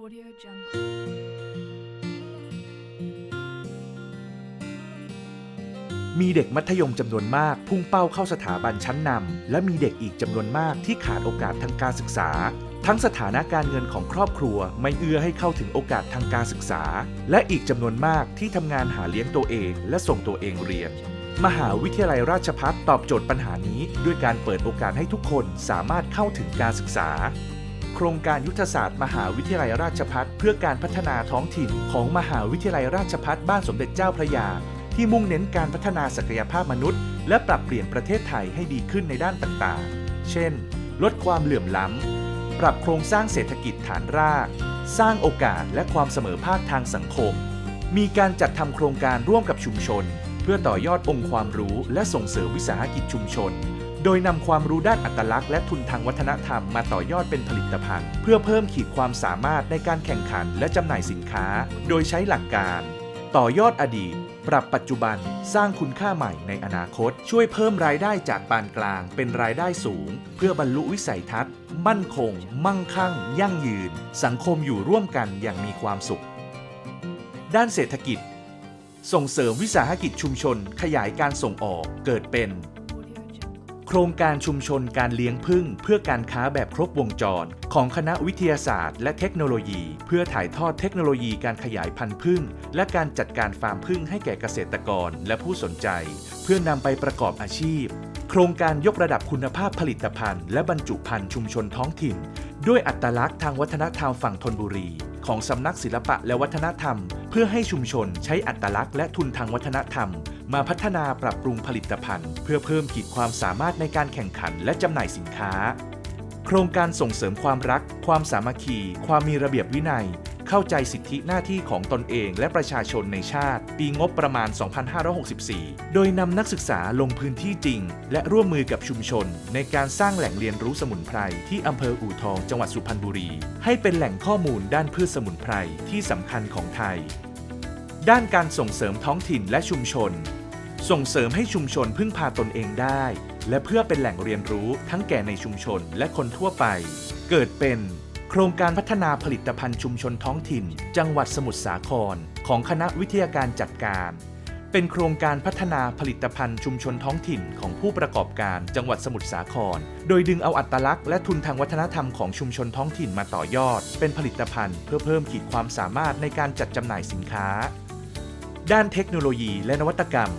Audio Jungle. มีเด็กมัธยมจำนวนมาก พุ่งเป้าเข้าสถาบันชั้นนำและมีเด็กอีกจำนวนมากที่ขาดโอกาสทางการศึกษา ทั้งสถานะการเงินของครอบครัว ไม่เอื้อให้เข้าถึงโอกาสทางการศึกษา และอีกจำนวนมากที่ทำงานหาเลี้ยงตัวเองและส่งตัวเองเรียน มหาวิทยาลัยราชภัฏตอบโจทย์ปัญหานี้ ด้วยการเปิดโอกาสให้ทุกคนสามารถเข้าถึงการศึกษา โครงการยุทธศาสตร์มหาวิทยาลัยราชภัฏเพื่อการพัฒนาท้องถิ่นของมหาวิทยาลัยราชภัฏบ้านสมเด็จเจ้าพระยา ที่มุ่งเน้นการพัฒนาศักยภาพมนุษย์ และปรับเปลี่ยนประเทศไทยให้ดีขึ้นในด้านต่างๆ เช่น ลดความเหลื่อมล้ำ ปรับโครงสร้างเศรษฐกิจฐานราก สร้างโอกาสและความเสมอภาคทางสังคม มีการจัดทำโครงการร่วมกับชุมชน เพื่อต่อยอดองค์ความรู้และส่งเสริมวิสาหกิจชุมชน โดยนำความรู้ด้านอัตลักษณ์และทุนทางวัฒนธรรมมาต่อยอดเป็นผลิตภัณฑ์ เพื่อเพิ่มขีดความสามารถในการแข่งขันและจำหน่ายสินค้า โดยใช้หลักการ ต่อยอดอดีต ปรับปัจจุบัน สร้างคุณค่าใหม่ในอนาคต ช่วยเพิ่มรายได้จากปานกลาง เป็นรายได้สูง เพื่อบรรลุวิสัยทัศน์ มั่นคง มั่งคั่ง ยั่งยืน สังคมอยู่ร่วมกันอย่างมีความสุข ด้านเศรษฐกิจ ส่งเสริมวิสาหกิจชุมชน ขยายการส่งออกเกิดเป็น ครงการชุมชนการเลี้ยงผึ้งเพื่อการค้าแบบครบวงจร ของคณะวิทยาศาสตร์ และเทคโนโลยี เพื่อถ่ายทอดเทคโนโลยีการขยายพันธุ์ผึ้งและการจัดการฟาร์มผึ้งให้แก่เกษตรกรและผู้สนใจ เพื่อนำไปประกอบอาชีพ โครงการยกระดับคุณภาพผลิตภัณฑ์ และบรรจุภัณฑ์ชุมชนท้องถิ่น ด้วยอัตลักษณ์ทางวัฒนธรรมฝั่งธนบุรี ของสำนักศิลปะและวัฒนธรรม เพื่อให้ชุมชนใช้อัตลักษณ์และทุนทางวัฒนธรรมมาพัฒนาปรับปรุงผลิตภัณฑ์ เพื่อเพิ่มขีดความสามารถในการแข่งขันและจำหน่ายสินค้า โครงการส่งเสริมความรัก ความสามัคคี ความมีระเบียบวินัย เข้าใจสิทธิหน้าที่ของตนเองและประชาชนในชาติ ปีงบประมาณ 2564 โดยนำนักศึกษาลงพื้นที่จริง และร่วมมือกับชุมชน ในการสร้างแหล่งเรียนรู้สมุนไพรที่อำเภออู่ทองจังหวัดสุพรรณบุรี ให้เป็นแหล่งข้อมูลด้านพืชสมุนไพรที่สำคัญของไทย ด้านการส่งเสริมท้องถิ่นและชุมชน ส่งเสริมให้ชุมชนพึ่งพาตนเองได้ และเพื่อเป็นแหล่งเรียนรู้ทั้งแก่ในชุมชนและคนทั่วไป เกิดเป็นโครงการพัฒนาผลิตภัณฑ์ชุมชนท้องถิ่น จังหวัดสมุทรสาคร ของคณะวิทยาการจัดการ เป็นโครงการพัฒนาผลิตภัณฑ์ชุมชนท้องถิ่นของผู้ประกอบการจังหวัดสมุทรสาคร โดยดึงเอาอัตลักษณ์และทุนทางวัฒนธรรมของชุมชนท้องถิ่นมาต่อยอด เป็นผลิตภัณฑ์เพื่อเพิ่มขีดความสามารถในการจัดจำหน่ายสินค้า ด้านเทคโนโลยีและนวัตกรรม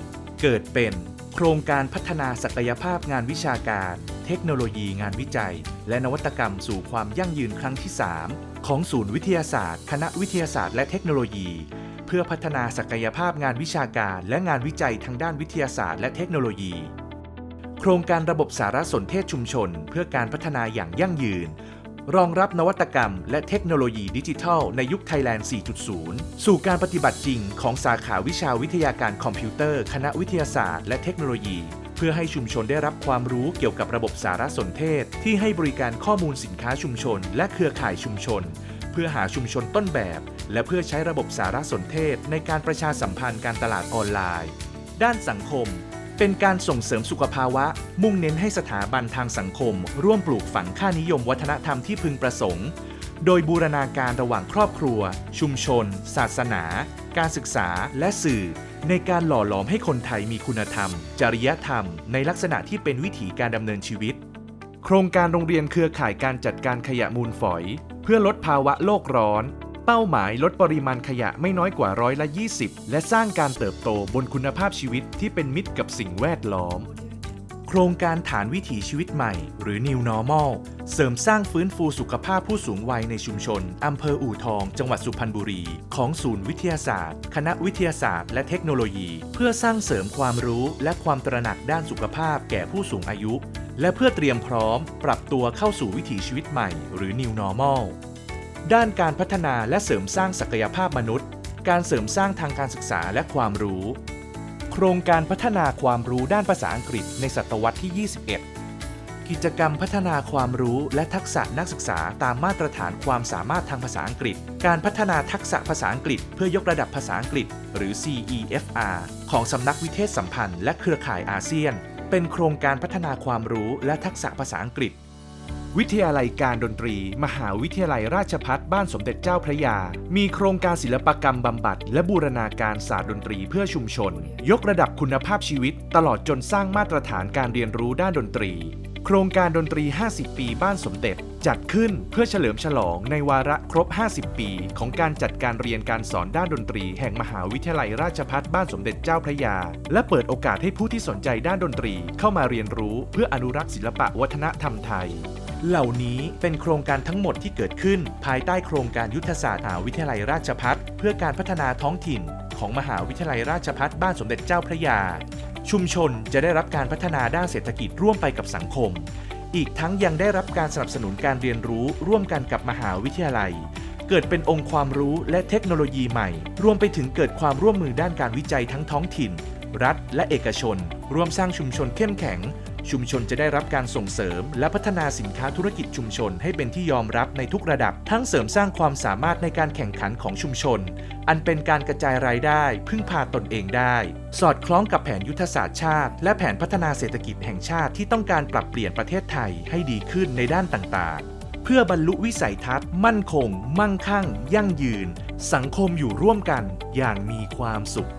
เกิดเป็นโครงการพัฒนาศักยภาพงานวิชาการ เทคโนโลยีงานวิจัย และนวัตกรรมสู่ความยั่งยืนครั้งที่ 3 ของศูนย์วิทยาศาสตร์ คณะวิทยาศาสตร์และเทคโนโลยี เพื่อพัฒนาศักยภาพงานวิชาการ และงานวิจัยทางด้านวิทยาศาสตร์และเทคโนโลยี โครงการระบบสารสนเทศชุมชน เพื่อการพัฒนาอย่างยั่งยืน รองรับนวัตกรรมและเทคโนโลยีดิจิทัลในยุคไทยแลนด์ 4.0 สู่การปฏิบัติจริงของสาขาวิชาวิทยาการคอมพิวเตอร์ คณะวิทยาศาสตร์และเทคโนโลยี เพื่อให้ชุมชนได้รับความรู้เกี่ยวกับระบบสารสนเทศ ที่ให้บริการข้อมูลสินค้าชุมชน และเครือข่ายชุมชน เพื่อหาชุมชนต้นแบบ และเพื่อใช้ระบบสารสนเทศ ในการประชาสัมพันธ์การตลาดออนไลน์ ด้านสังคม เป็นการส่งเสริมสุขภาวะ มุ่งเน้นให้สถาบันทางสังคม ร่วมปลูกฝังค่านิยมวัฒนธรรมที่พึงประสงค์ โดยบูรณาการระหว่างครอบครัว ชุมชน ศาสนา การศึกษาและสื่อ ในการหล่อหลอมให้คนไทยมีคุณธรรม จริยธรรม ในลักษณะที่เป็นวิถีการดำเนินชีวิต โครงการโรงเรียนเครือข่ายการจัดการขยะมูลฝอย เพื่อลดภาวะโลกร้อน เป้าหมายลดปริมาณขยะไม่น้อยกว่าร้อยละ 20 และสร้างการเติบโตบนคุณภาพชีวิตที่เป็นมิตรกับสิ่งแวดล้อม โครงการฐานวิถีชีวิตใหม่ หรือ New Normal เสริมสร้างฟื้นฟูสุขภาพผู้สูงวัยในชุมชน อำเภออู่ทอง จังหวัดสุพรรณบุรี ของศูนย์วิทยาศาสตร์ คณะวิทยาศาสตร์และเทคโนโลยี เพื่อสร้างเสริมความรู้และความตระหนักด้านสุขภาพแก่ผู้สูงอายุ และเพื่อเตรียมพร้อม ปรับตัวเข้าสู่วิถีชีวิตใหม่ หรือ New Normal ด้านการพัฒนาและเสริมสร้างศักยภาพมนุษย์ การเสริมสร้างทางการศึกษาและความรู้ โครงการพัฒนาความรู้ด้านภาษาอังกฤษในศตวรรษที่ 21 กิจกรรมพัฒนาความรู้และทักษะนักศึกษาตามมาตรฐานความสามารถทางภาษาอังกฤษ การพัฒนาทักษะภาษาอังกฤษเพื่อยกระดับภาษาอังกฤษ หรือ CEFR ของสำนักวิเทศสัมพันธ์และเครือข่ายอาเซียน เป็นโครงการพัฒนาความรู้และทักษะภาษาอังกฤษ วิทยาลัยการดนตรี มหาวิทยาลัยราชภัฏบ้านสมเด็จเจ้าพระยา มีโครงการศิลปกรรมบำบัด และบูรณาการศาสตร์ดนตรีเพื่อชุมชน ยกระดับคุณภาพชีวิต ตลอดจนสร้างมาตรฐานการเรียนรู้ด้านดนตรี โครงการดนตรี 50 ปีบ้านสมเด็จ จัดขึ้นเพื่อเฉลิมฉลองในวาระครบ 50 ปี ของการจัดการเรียนการสอนด้านดนตรี แห่งมหาวิทยาลัยราชภัฏบ้านสมเด็จเจ้าพระยา และเปิดโอกาสให้ผู้ที่สนใจด้านดนตรี เข้ามาเรียนรู้เพื่ออนุรักษ์ศิลปะวัฒนธรรมไทย เหล่านี้เป็นโครงการทั้งหมดที่เกิดขึ้น ภายใต้โครงการยุทธศาสตร์มหาวิทยาลัยราชภัฏเพื่อการพัฒนาท้องถิ่น ของมหาวิทยาลัยราชภัฏบ้านสมเด็จเจ้าพระยา ชุมชนจะได้รับการพัฒนาด้านเศรษฐกิจร่วมไปกับสังคม อีกทั้งยังได้รับการสนับสนุนการเรียนรู้ร่วมกันกับมหาวิทยาลัย เกิดเป็นองค์ความรู้และเทคโนโลยีใหม่ รวมไปถึงเกิดความร่วมมือด้านการวิจัยทั้งท้องถิ่น รัฐและเอกชน ร่วมสร้างชุมชนเข้มแข็ง ชุมชนจะได้รับการส่งเสริม และพัฒนาสินค้าธุรกิจชุมชนให้เป็นที่ยอมรับในทุกระดับ ทั้งเสริมสร้างความสามารถในการแข่งขันของชุมชน อันเป็นการกระจายรายได้ พึ่งพาตนเองได้ สอดคล้องกับแผนยุทธศาสตร์ชาติ และแผนพัฒนาเศรษฐกิจแห่งชาติที่ต้องการปรับเปลี่ยนประเทศไทยให้ดีขึ้นในด้านต่างๆเพื่อบรรลุวิสัยทัศน์ มั่นคง มั่งคั่ง ยั่งยืน สังคมอยู่ร่วมกันอย่างมีความสุข